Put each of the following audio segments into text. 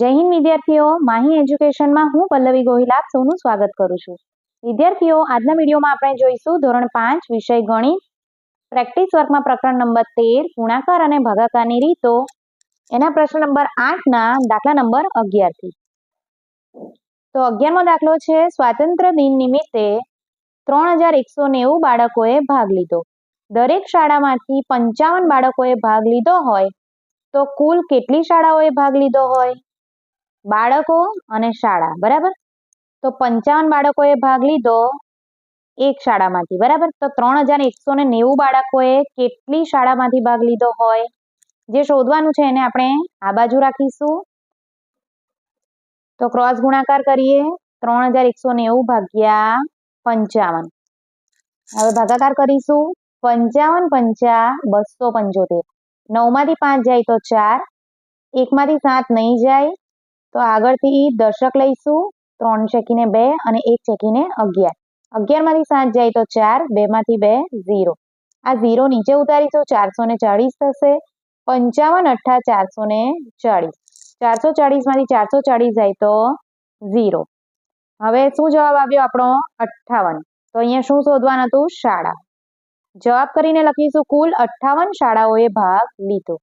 જય હિન્દ વિદ્યાર્થીઓ. માહી એજ્યુકેશનમાં હું પલ્લવી ગોહિલ આપ સૌનું સ્વાગત કરું છું. વિદ્યાર્થીઓ, આજના વિડીયોમાં આપણે જોઈશું ધોરણ પાંચ, વિષય ગણિત, પ્રેક્ટિસ વર્કમાં પ્રકરણ નંબર તેર, ગુણાકાર અને ભાગાકારની રીતો. એના પ્રશ્ન નંબર આઠના દાખલા નંબર અગિયારથી. તો અગિયારમો દાખલો છે સ્વાતંત્ર્ય દિન નિમિત્તે ત્રણ હજાર એકસો નેવું બાળકોએ ભાગ લીધો. દરેક શાળામાંથી પંચાવન બાળકોએ ભાગ લીધો હોય તો કુલ કેટલી શાળાઓએ ભાગ લીધો હોય? બાળકો અને શાળા, બરાબર? તો પંચાવન બાળકોએ ભાગ લીધો એક શાળામાંથી, બરાબર? તો ત્રણ હજાર એકસો ને નેવું બાળકોએ કેટલી શાળામાંથી ભાગ લીધો હોય? જે શોધવાનું છે એને આપણે આ બાજુ રાખીશું. તો ક્રોસ ગુણાકાર કરીએ, ત્રણ હજાર એકસો નેવું ભાગ્યા પંચાવન. હવે ભાગાકાર કરીશું. પંચાવન પંચા બસો પંચોતેર. નવમાંથી પાંચ જાય તો ચાર. એકમાંથી સાત નહીં જાય. તો આગળથી દશક લઈશું, ત્રણ ચેકીને બે અને એક ચેકીને અગિયાર. અગિયારમાંથી સાત જાય તો ચાર, બેમાંથી બે, ઝીરો. આ ઝીરો નીચે ઉતારીશું ચારસો ને ચાળીસ થશે. પંચાવન અઠ્ઠા ચારસો ને ચાળીસ. ચારસો ચાળીસમાંથી ચારસો ચાળીસ જાય તો ઝીરો. હવે શું જવાબ આવ્યો આપણો? અઠ્ઠાવન. તો અહીંયા શું શોધવાનું હતું? શાળા. જવાબ કરીને લખીશું, કુલ અઠ્ઠાવન શાળાઓએ ભાગ લીધો.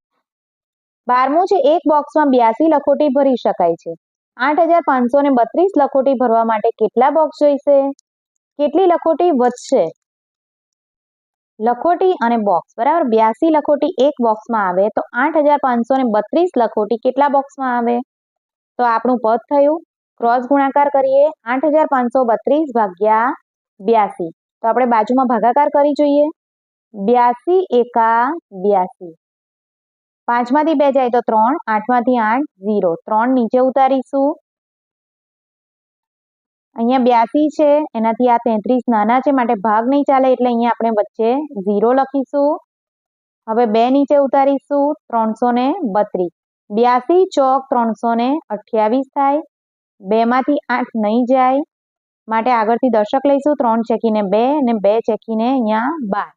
બારમું છે, એક બોક્સમાં બ્યાસી લખોટી ભરી શકાય છે. આઠ હજાર પાંચસો ને બત્રીસ લખોટી ભરવા માટે કેટલા બોક્સ જોઈશે? કેટલી લખોટી વધશે? લખોટી અને બોક્સ બરાબર? બ્યાસી લખોટી એક બોક્સમાં આવે તો આઠ હજાર પાંચસો ને બત્રીસ લખોટી કેટલા બોક્સમાં આવે? તો આપણું પદ થયું. ક્રોસ ગુણાકાર કરીએ. આઠ હજાર પાંચસો બત્રીસ ભાગ્યા બ્યાસી. તો આપણે બાજુમાં ભાગાકાર કરી જોઈએ. બ્યાસી એકા બ્યાસી. પાંચમાંથી બે જાય તો ત્રણ, આઠમાંથી આઠ, ઝીરો. ત્રણ નીચે ઉતારીશું. અહીંયા બ્યાસી છે, એનાથી આ તેત્રીસ નાના છે, માટે ભાગ નહીં ચાલે એટલે અહીંયા આપણે વચ્ચે ઝીરો લખીશું. હવે બે નીચે ઉતારીશું ત્રણસો ને બત્રીસ. બ્યાસી ચોક ત્રણસો ને અઠ્યાવીસ થાય. બેમાંથી આઠ નહીં જાય. માટે આગળથી દશક લઈશું, ત્રણ ચેકીને બે અને બે ચેકીને અહીંયા બાર.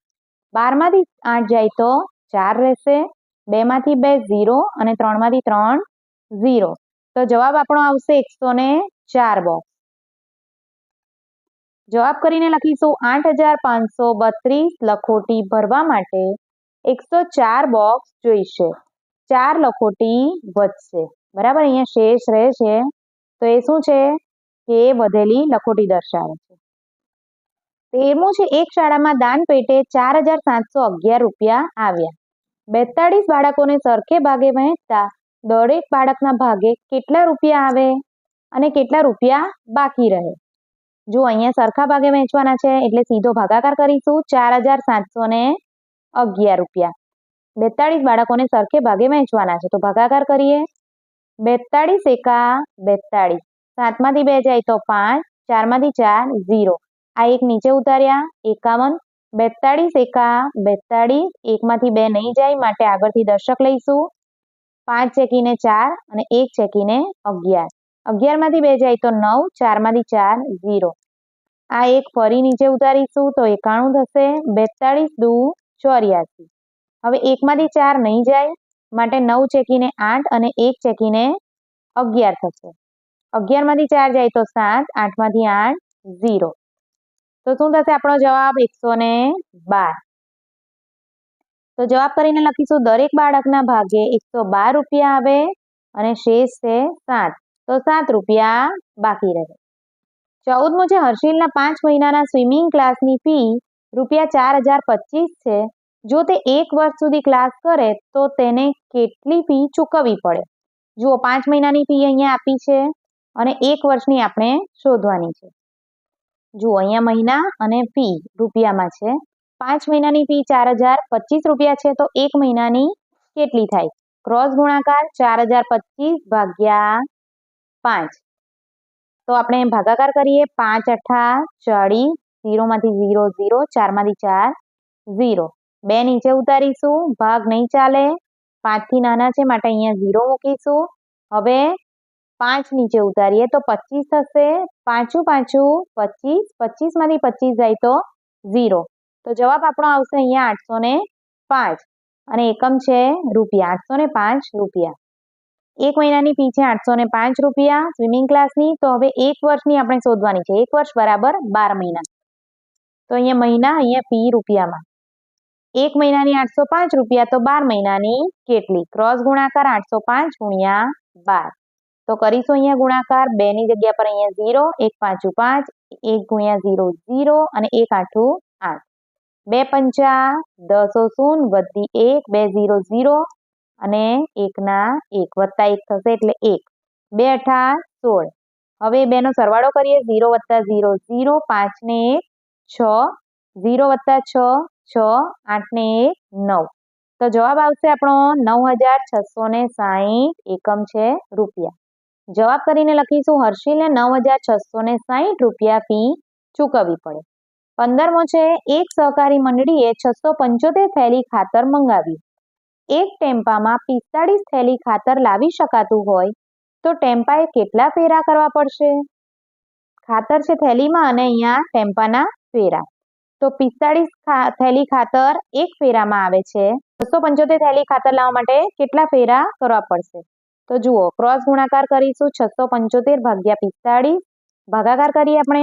બારમાંથી આઠ જાય તો ચાર રહેશે. બેમાંથી બે ઝીરો અને ત્રણમાંથી ત્રણ ઝીરો. તો જવાબ આપણો આવશે એકસો ને ચાર બોક્સ જવાબ કરીને લખીશું આઠ હજાર પાંચસો બત્રીસ લખોટી ભરવા માટે એકસો ચાર બોક્સ જોઈશે. ચાર લખોટી વધશે. બરાબર? અહીંયા શેષ રહે છે તો એ શું છે? કે વધેલી લખોટી દર્શાવે છે. તેરમું છે, એક શાળામાં દાન પેટે ચાર હજાર સાતસો અગિયાર રૂપિયા આવ્યા. બેતાળીસ બાળકોને સરખે ભાગે વહેંચતા દરેક બાળકના ભાગે કેટલા રૂપિયા આવે અને કેટલા રૂપિયા બાકી રહે? જો અહીંયા સરખા ભાગે વહેંચવાના છે, એટલે સીધો ભાગાકાર કરીશું, ચાર હજાર સાતસો ને અગિયાર રૂપિયા. બેતાળીસ બાળકોને સરખે ભાગે વહેંચવાના છે, તો ભાગાકાર કરીએ. બેતાળીસ એકા બેતાળીસ. સાતમાંથી બે જાય તો પાંચ, ચારમાંથી ચાર, ઝીરો. આ એક નીચે ઉતાર્યા, એકાવન બેતાળીસ એકા બેતાળીસ, એકમાંથી બે નહીં જાય માટે આગળથી દર્શક લઈશું. પાંચ ચેકીને ચાર અને એક ચેકીને અગિયાર. અગિયારમાંથી બે જાય તો નવ, ચારમાંથી ચાર ઝીરો. આ એક ફરી નીચે ઉતારીશું તો એકાણું થશે. બેતાળીસ દુ ચોર્યાસી. હવે એકમાંથી ચાર નહીં જાય માટે નવ ચેકીને આઠ અને એક ચેકીને અગિયાર થશે. અગિયારમાંથી ચાર જાય તો સાત, આઠમાંથી આઠ ઝીરો. તો શું થશે? આપણો જવાબ એકસો ને બાર. તો જવાબ કરીને લખીશું, દરેક બાળકના ભાગે એકસો બાર રૂપિયા આવે અને શેષ છે સાત. તો સાત રૂપિયા બાકી રહે. ચૌદમું છે, હર્ષિલના પાંચ મહિનાના સ્વિમિંગ ક્લાસની ફી રૂપિયા ચાર હજાર પચીસ છે. જો તે એક વર્ષ સુધી ક્લાસ કરે, તો તેને કેટલી ફી ચૂકવવી પડે? જુઓ, પાંચ મહિનાની ફી અહીંયા આપી છે અને એક વર્ષની આપણે શોધવાની છે. જુઓ, અહીંયા મહિના અને ફી રૂપિયામાં છે. પાંચ મહિનાની ફી ચાર હજાર પચીસ રૂપિયા છે, તો એક મહિનાની કેટલી થાય? ક્રોસ ગુણાકાર ચાર હજાર પચીસ ભાગ્યા પાંચ. તો આપણે ભાગાકાર કરીએ, પાંચ અઠા ચાળીસ ઝીરોમાંથી ઝીરો ઝીરો, ચારમાંથી ચાર ઝીરો. બે નીચે ઉતારીશું, ભાગ નહીં ચાલે. પાંચથી નાના છે, માટે અહીંયા ઝીરો મૂકીશું. હવે પાંચ નીચે ઉતારીએ તો પચીસ થશે. પાંચું પાંચું, પચીસ. પચીસમાંથી પચીસ જાય તો ઝીરો. તો જવાબ આપણો આવશે અહીંયા આઠસો ને પાંચ. અને એકમ છે રૂપિયા. આઠસો ને પાંચ રૂપિયા. એક મહિનાની ફી છે આઠસો ને પાંચ રૂપિયા. સ્વિમિંગ ક્લાસની. તો હવે એક વર્ષની આપણે શોધવાની છે. એક વર્ષ બરાબર બાર મહિના. તો અહીંયા મહિના, અહીંયા ફી રૂપિયામાં. એક મહિનાની આઠસો પાંચ રૂપિયા તો બાર મહિનાની કેટલી? ક્રોસ ગુણાકાર આઠસો પાંચ ગુણ્યા બાર. તો કરીશું અહીંયા ગુણાકાર. બે ની જગ્યા પર અહીંયા ઝીરો, એક પાંચું પાંચ, એક ગુણ્યા ઝીરો ઝીરો અને એક આઠું આઠ. બે પંચા દસો શૂન વધી એક, બે ઝીરો ઝીરો અને એકના એક વત્તા એક થશે એટલે એક. બે અઠા સોળ. હવે બેનો સરવાળો કરીએ. ઝીરો વત્તા ઝીરો ઝીરો, પાંચ ને એક, છ. ઝીરો વત્તા છ છ, આઠ ને એક, નવ. તો જવાબ આવશે આપણો નવ હજાર છસો ને સાહીઠ એકમ છે રૂપિયા. જવાબ કરીને લખીશું હર્ષિલને નવ હજાર છસો ને સાહીઠ રૂપિયા ફી ચૂકવવી પડે. પંદરમો છે, એક સહકારી મંડળીએ છસો પંચોતેર થેલી ખાતર મંગાવ્યું. એક ટેમ્પામાં પિસ્તાળીસ થેલી ખાતર લાવી શકાતું હોય તો ટેમ્પાએ કેટલા ફેરા કરવા પડશે? ખાતર છે થેલીમાં અને અહીંયા ટેમ્પાના ફેરા. તો પિસ્તાળીસ થેલી ખાતર એક ફેરામાં આવે છે. છસો પંચોતેર થેલી ખાતર લાવવા માટે કેટલા ફેરા કરવા પડશે? તો જુઓ ક્રોસ ગુણાકાર કરીશું છસો પંચોતેર ભાગ્યા પિસ્તાળીસ. ભાગાકાર કરીએ આપણે.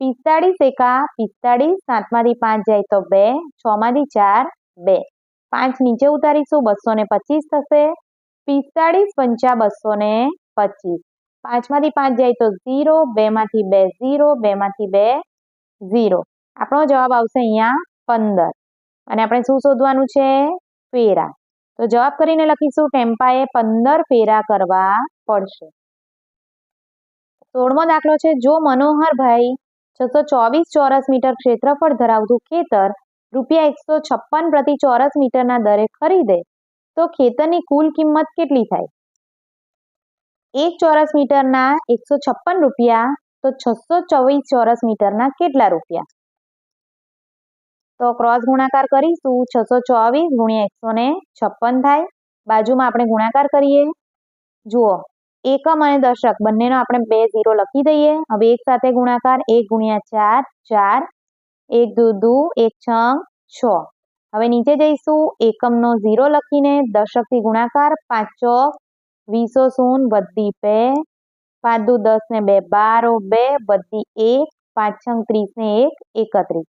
પિસ્તાળીસ એકા પિસ્તાળીસ, સાતમાંથી પાંચ જાય તો બે, છમાંથી ચાર, બે. પાંચ નીચે ઉતારીશું બસો ને પચીસ થશે. પિસ્તાળીસ પંચા બસો ને પચીસ. પાંચમાંથી પાંચ જાય તો ઝીરો, બેમાંથી બે ઝીરો, બેમાંથી બે ઝીરો. આપણો જવાબ આવશે અહીંયા પંદર. અને આપણે શું શોધવાનું છે? ફેરા. તો જવાબ કરીને લખીશું, ટેમ્પાએ પંદર ફેરા કરવા પડશે. સોળમો દાખલો છે, જો મનોહરભાઈ છસો ચોવીસ ચોરસ મીટર ક્ષેત્રફળ ધરાવતું ખેતર રૂપિયા એકસો છપ્પન પ્રતિ ચોરસ મીટરના દરે ખરીદે, તો ખેતરની કુલ કિંમત કેટલી થાય? એક ચોરસ મીટરના એકસો છપ્પન રૂપિયા, તો છસો ચોવીસ ચોરસ મીટરના કેટલા રૂપિયા? તો ક્રોસ ગુણાકાર કરીશું છસો ચોવીસ ગુણ્યા એકસો ને છપ્પન થાય. બાજુમાં આપણે ગુણાકાર કરીએ. જુઓ, એકમ અને દશક બંનેનો આપણે બે ઝીરો લખી દઈએ. હવે એક સાથે ગુણાકાર એક ગુણ્યા ચાર ચાર, એક દુ દુ, એક છ છ. હવે નીચે જઈશું. એકમનો ઝીરો લખીને દશકથી ગુણાકાર પાંચ ચોક વીસો શૂન બધી બે, પાંચ દુ દસ ને બે બારો બે બધી એક, પાંચ છંગ ત્રીસ ને એક, એકત્રીસ.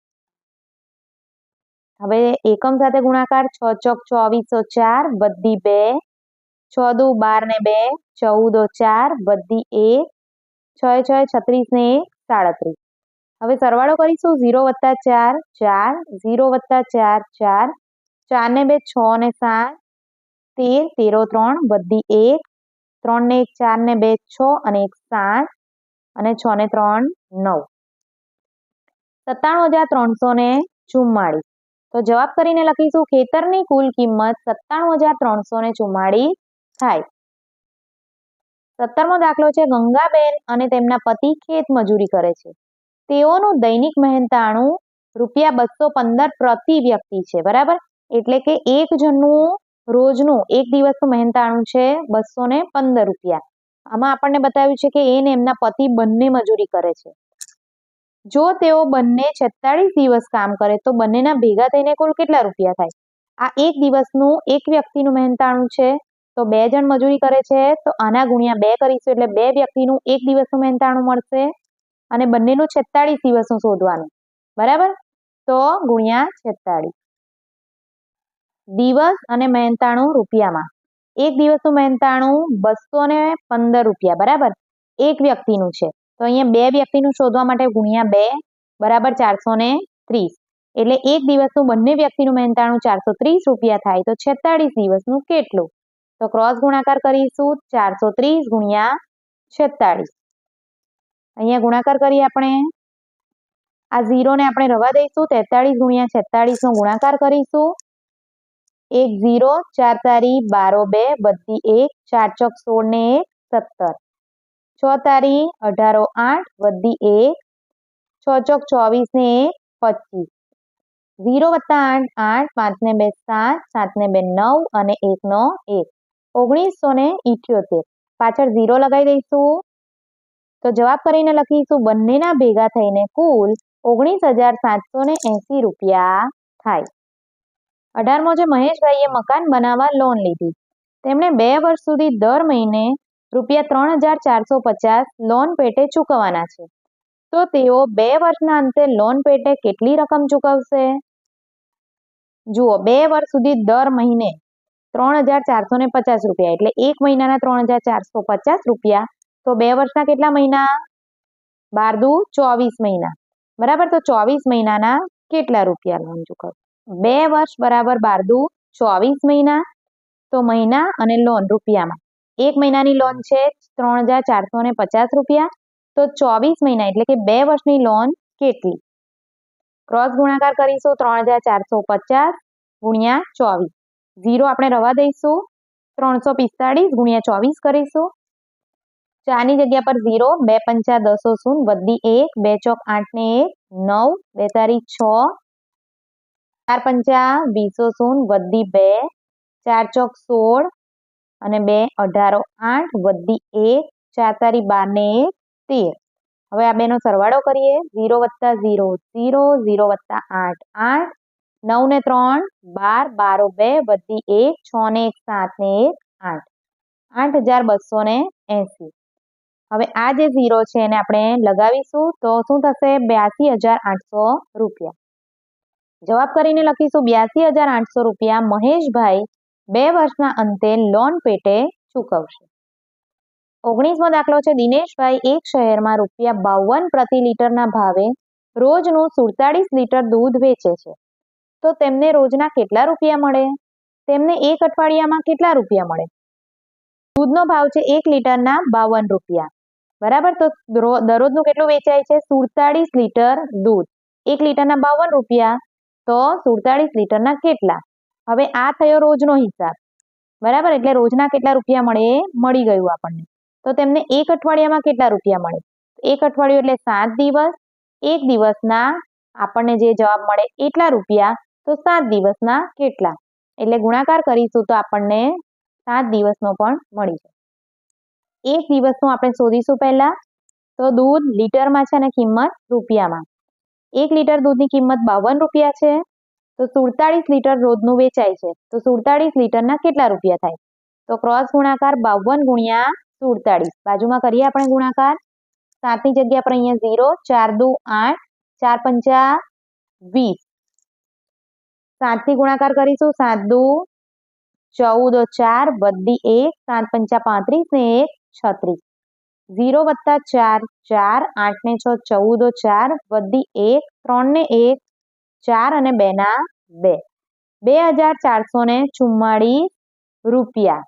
હવે એકમ સાથે ગુણાકાર છ ચોક ચોવીસો ચાર, બધી બે, છ દુ બાર ને બે, ચૌદો ચાર, બધી એક, છ છ છત્રીસ ને એક, સાડત્રીસ. હવે સરવાળો કરીશું, ઝીરો વત્તા ચાર ચાર, ઝીરો વત્તા ચાર ચાર ચાર ને બે, છ ને સાત, તેર, તેરો ત્રણ, બધી એક, ત્રણ ને એક, ચાર ને બે, છ અને એક સાત, અને છ ને ત્રણ, નવ. સત્તાણું હજાર ત્રણસો ને ચુમ્માળીસ. તો જવાબ કરીને લખીશું, ખેતરની કુલ કિંમત સત્તાણું હજાર ત્રણસો ને ચુમ્માળીસ થાય. સત્તરમો દાખલો છે, ગંગાબેન અને તેમના પતિ ખેત મજૂરી કરે છે. તેઓનું દૈનિક મહેનતાણું રૂપિયા બસો પંદર પ્રતિ વ્યક્તિ છે, બરાબર? એટલે કે એક જણનું રોજનું એક દિવસનું મહેનતાણું છે બસો ને પંદર રૂપિયા. આમાં આપણને બતાવ્યું છે કે એને એમના પતિ બંને મજૂરી કરે છે. જો તેઓ બંને છેતાળીસ દિવસ કામ કરે, તો બંનેના ભેગા થઈને કુલ કેટલા રૂપિયા થાય? આ એક દિવસનું એક વ્યક્તિનું મહેનતાણું છે, તો બે જણ મજૂરી કરે છે, તો આના ગુણ્યા બે કરીશું એટલે બે વ્યક્તિનું એક દિવસનું મહેનતાણું મળશે અને બંનેનું છેતાળીસ દિવસનું શોધવાનું. બરાબર? તો ગુણ્યા છેતાળીસ. દિવસ અને મહેનતાણું રૂપિયામાં. એક દિવસનું મહેનતાણું બસો ને પંદર રૂપિયા, બરાબર? એક વ્યક્તિનું છે. તો અહીંયા બે વ્યક્તિનું શોધવા માટે ગુણ્યા બે બરાબર ચારસો ને ત્રીસ. એટલે એક દિવસનું બંને વ્યક્તિનું મહેનતાણું ચારસો ત્રીસ રૂપિયા થાય તો છેતાળીસ દિવસનું કેટલું? તો ક્રોસ ગુણાકાર કરીશું ચારસો ત્રીસ ગુણ્યા છેતાળીસ. અહીંયા ગુણાકાર કરીએ આપણે. આ ઝીરોને આપણે રવા દઈશું, તેતાળીસ ગુણ્યા છેતાળીસનો ગુણાકાર કરીશું. એક ઝીરો ચાર તારી બારો બે બધી એક, ચાર ચોક સોળ ને એક, સત્તર. છ તારી અઢારો આઠ વધી એક, છ ચોક ચોવીસ ને એક પચીસ. ઝીરો વત્તા આઠ આઠ પાંચ ને બે સાત સાત ને બે નવ અને એક નો એક. ઓગણીસો ને ઇઠ્યોતેર. પાછળ ઝીરો લગાવી દઈશું. તો જવાબ કરીને લખીશું, બંનેના ભેગા થઈને કુલ ઓગણીસ હજાર સાતસો ને એંસી રૂપિયા થાય. અઢારમો જે મહેશભાઈએ મકાન બનાવવા લોન લીધી. તેમણે બે વર્ષ સુધી દર મહિને રૂપિયા ત્રણ હજાર ચારસો પચાસ લોન પેટે ચૂકવવાના છે. તો તેઓ બે વર્ષના અંતે લોન પેટે કેટલી રકમ ચૂકવશે? જુઓ, બે વર્ષ સુધી દર મહિને ત્રણ હજાર ચારસો ને પચાસ રૂપિયા, એટલે એક મહિનાના ત્રણ હજાર ચારસો પચાસ રૂપિયા. તો બે વર્ષના કેટલા મહિના? બાર દુ ચોવીસ મહિના. બરાબર? તો ચોવીસ મહિનાના કેટલા રૂપિયા લોન ચૂકવ? બે વર્ષ બરાબર બાર દુ ચોવીસ મહિના. તો મહિના અને લોન રૂપિયામાં. એક મહિનાની લોન છે ત્રણ હજાર ચારસો ને પચાસ રૂપિયા. તો ચોવીસ મહિના, એટલે કે બે વર્ષની લોન કેટલી? ક્રોસ ગુણાકાર કરીશું ત્રણ હજાર ચારસો પચાસ ગુણ્યા ચોવીસ. ઝીરો આપણે રવા દઈશું. ત્રણસો પિસ્તાળીસ ગુણ્યા ચોવીસ કરીશું. ચારની જગ્યા પર ઝીરો, બે પંચા દસો શૂન વધી એક, બે ચોક આઠ ને એક, નવ, બે તારી છ, ચાર પંચા વીસો શૂન વધી બે, ચાર ચોક સોળ અને બે, અઢારો, આઠ વધી એક ચાર તારી બાર ને એક, તેર. હવે આ બેનો સરવાળો કરીએ. ઝીરો વત્તા ઝીરો ઝીરો ઝીરો વત્તા આઠ. આઠ નવ ને ત્રણ, બાર, બારો, બે વધી એક છ ને એક સાત ને એક, આઠ. આઠ હજાર બસો ને એંસી. હવે આ જે ઝીરો છે એને આપણે લગાવીશું તો શું થશે? બ્યાસી હજાર આઠસો રૂપિયા. જવાબ કરીને લખીશું બ્યાસી હજાર આઠસો રૂપિયા મહેશભાઈ બે વર્ષના અંતે લોન પેટે ચૂકવશે. ઓગણીસમો દાખલો છે, દિનેશભાઈ એક શહેરમાં રૂપિયા બાવન પ્રતિ લીટરના ભાવે રોજનું સુડતાળીસ લીટર દૂધ વેચે છે. તો તેમને રોજના કેટલા રૂપિયા મળે? તેમને એક અઠવાડિયામાં કેટલા રૂપિયા મળે? દૂધનો ભાવ છે, એક લીટરના બાવન રૂપિયા. બરાબર? તો દરરોજનું કેટલું વેચાય છે? સુડતાળીસ લીટર દૂધ. એક લીટરના બાવન રૂપિયા. તો સુડતાળીસ લીટરના કેટલા? હવે આ થયો રોજનો હિસાબ. બરાબર? એટલે રોજના કેટલા રૂપિયા મળે એ મળી ગયું આપણને. તો તેમને એક અઠવાડિયામાં કેટલા રૂપિયા મળે? એક અઠવાડિયું એટલે સાત દિવસ. એક દિવસના આપણને જે જવાબ મળે એટલા રૂપિયા, તો સાત દિવસના કેટલા? એટલે ગુણાકાર કરીશું તો આપણને સાત દિવસનો પણ મળી જાય. એક દિવસનું આપણે શોધીશું પહેલા. તો દૂધ લીટરમાં છે અને કિંમત રૂપિયામાં. એક લીટર દૂધની કિંમત બાવન રૂપિયા છે. તો સુડતાળીસ લીટર રોજનું વેચાય છે. તો સુડતાળીસ લીટરના કેટલા રૂપિયા થાય? તો ક્રોસ ગુણાકાર બાવન ગુણ્યા સુડતાળીસ. બાજુમાં કરીએ આપણે ગુણાકાર. સાતની જગ્યા પર અહીંયા ઝીરો, ચાર દુ આઠ, ચાર પંચા વીસ. સાતથી ગુણાકાર કરીશું. સાત દુ ચૌદ, ચાર વધી એક, સાત પંચા પાંત્રીસ ને એક, છત્રીસ. ઝીરો વત્તા ચાર ચાર, આઠ ને છ, ચૌદ, ચાર વધી એક, ત્રણ ને એક ચાર અને બે ના બે. બે હજાર ચારસો ને ચુમ્માળીસ રૂપિયા.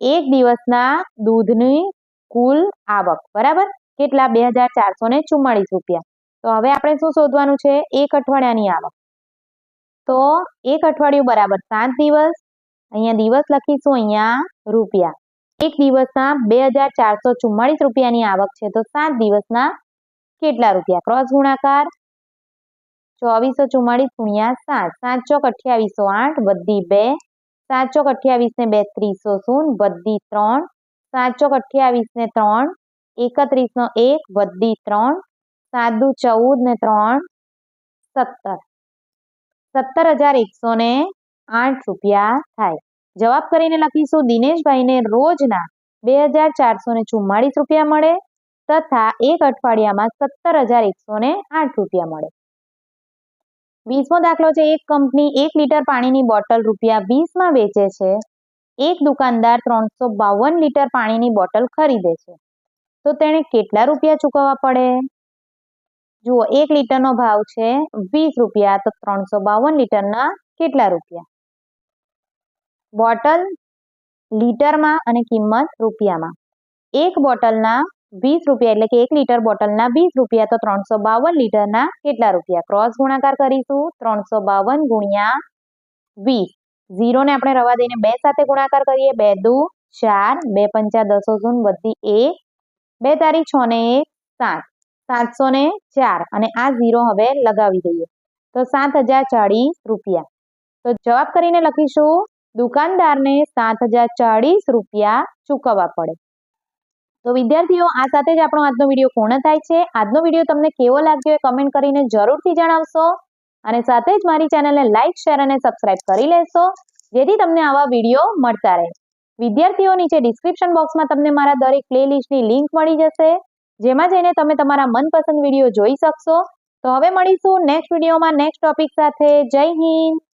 એક દિવસના દૂધની કુલ આવક, બરાબર? કેટલા? બે હજાર ચારસો ને ચુમ્માળીસ રૂપિયા. તો હવે આપણે શું શોધવાનું છે? એક અઠવાડિયાની આવક. તો એક અઠવાડિયું બરાબર સાત દિવસ. અહીંયા દિવસ લખીશું અહીંયા રૂપિયા. એક દિવસના બે હજાર ચારસો ચુમ્માળીસ રૂપિયાની આવક છે. તો સાત દિવસના કેટલા રૂપિયા? ક્રોસ ગુણાકાર ચોવીસો ચુમ્માળીસ ગુણ્યા સાત. સાત ચોક અઠ્યાવીસો આઠ બધી બે. સાત ચોક અઠ્યાવીસ ને બે ત્રીસો શૂન બધી ત્રણ. સાત ચોક અઠ્યાવીસ ને ત્રણ. એકત્રીસ નો એક બધી ત્રણ. સાત દુ ચૌદ ને ત્રણ. સત્તર. સત્તર હજાર એકસો ને આઠ રૂપિયા થાય. જવાબ કરીને લખીશું. દિનેશભાઈને રોજના બે હજાર ચારસો ને ચુમ્માળીસ રૂપિયા મળે તથા એક અઠવાડિયામાં સત્તર હજાર એકસો ને આઠ રૂપિયા મળે. વીસમો દાખલો છે, એક કંપની એક લીટર પાણીની બોટલ રૂપિયા વીસમાં વેચે છે. એક દુકાનદાર ત્રણસો બાવન લીટર પાણીની બોટલ ખરીદે છે. તો તેણે કેટલા રૂપિયા ચૂકવવા પડે? જુઓ, એક લીટરનો ભાવ છે વીસ રૂપિયા, તો ત્રણસો બાવન લીટરના કેટલા રૂપિયા? બોટલ લીટરમાં અને કિંમત રૂપિયામાં. એક બોટલના વીસ રૂપિયા એટલે કે એક લીટર બોટલના વીસ રૂપિયા તો ત્રણસો બાવન લીટરના કેટલા રૂપિયા? ક્રોસ ગુણાકાર કરીશું. ત્રણસો બાવન ગુણ્યા વીસ. ઝીરોને આપણે રવા દઈને બે સાથે ગુણાકાર કરીએ. બે દુ ચાર. બે પંચા દસો શૂન બધી એક. બે તારીખ છ ને એક. સાત. સાતસો ને ચાર. અને આ ઝીરો હવે લગાવી દઈએ. તો સાત હજાર ચાળીસ રૂપિયા. તો જવાબ કરીને લખીશું. દુકાનદારને સાત હજાર ચાળીસ રૂપિયા ચૂકવવા પડે. તો વિદ્યાર્થીઓ, આ સાથે જ આપણો આજનો વીડિયો પૂર્ણ થાય છે. આજનો વીડિયો તમને કેવો લાગ્યો એ કમેન્ટ કરીને જરૂરથી જણાવશો. અને સાથે જ મારી ચેનલને લાઇક શેર અને સબસ્ક્રાઇબ કરી લેશો, જેથી તમને આવા વીડિયો મળતા રહે. વિદ્યાર્થીઓ, નીચે ડિસ્ક્રિપ્શન બોક્સમાં તમને મારા દરેક પ્લેલિસ્ટની લિંક મળી જશે, જેમાં જઈને તમે તમારા મનપસંદ વીડિયો જોઈ શકશો. તો હવે મળીશું નેક્સ્ટ વિડીયોમાં નેક્સ્ટ ટોપિક સાથે. જય હિન્દ!